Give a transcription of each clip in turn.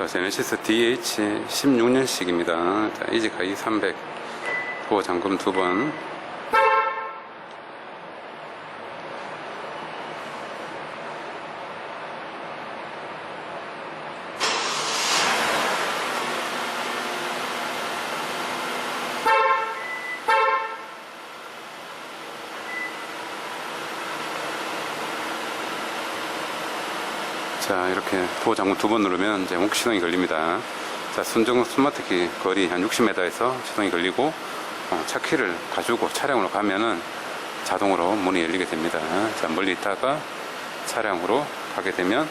자, 제네시스 DH 16년식입니다. 자, 이지카 2300 도어 잠금 두 번. 자, 이렇게 도어 잠금 두번 누르면 이제 옥 시동이 걸립니다. 자, 순정 스마트키 거리 한 60m에서 시동이 걸리고 어, 차 키를 가지고 차량으로 가면은 자동으로 문이 열리게 됩니다. 자, 멀리 있다가 차량으로 가게 되면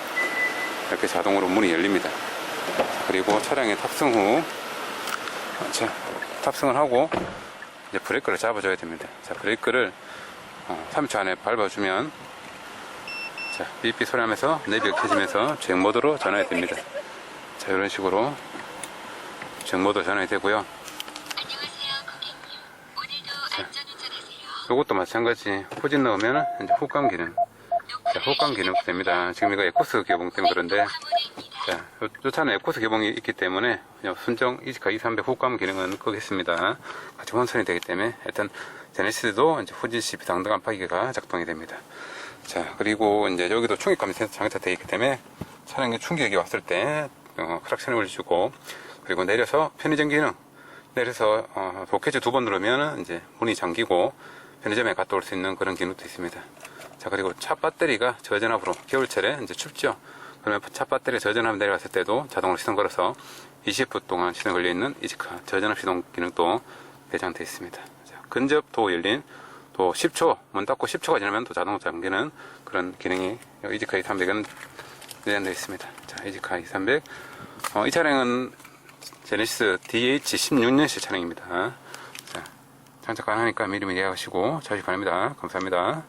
이렇게 자동으로 문이 열립니다. 자, 그리고 차량에 탑승 후 어, 자, 탑승을 하고 이제 브레이크를 잡아줘야 됩니다. 자, 브레이크를 어, 3초 안에 밟아주면 자, 삐삐 소리 하면서 내비가 켜지면서 주행 모드로 전환이 됩니다. 자, 이런 식으로 주행 모드 전환이 되고요. 이것도 마찬가지. 후진 넣으면 이제 후감 기능. 자, 후감 기능 됩니다. 지금 이거 에코스 개봉 때문에 그런데 화물입니다. 자, 요, 요 차는 에코스 개봉이 있기 때문에 그냥 순정 이지카 2300 후감 기능은 끄겠습니다. 같이 혼선이 되기 때문에 일단 제네시스도 이제 후진 시 비상등 안파기가 작동이 됩니다. 자, 그리고 이제 여기도 충격감 센서 장착되어 있기 때문에 차량에 충격이 왔을 때 어, 크락션을 올려주고 그리고 내려서 편의점 기능 내려서 어, 도케즈 두번 누르면 이제 문이 잠기고 편의점에 갔다 올 수 있는 그런 기능도 있습니다. 자 그리고 차 배터리가 저전압으로 겨울철에 이제 춥죠. 그러면 차 배터리 저전압 내려갔을 때도 자동으로 시동 걸어서 20분 동안 시동 걸려 있는 이지카 저전압 시동 기능도 내장되어 있습니다. 자, 근접 도 열린 또 10초 문 닫고 10초가 지나면 또 자동으로 잠기는 그런 기능이 이지카 2300은 내장되어 있습니다. 자 이지카 2300 어, 이 차량은 제네시스 DH 16년식 차량입니다. 자, 장착 가능하니까 미리미리 예약하시고 자시 바랍니다. 감사합니다.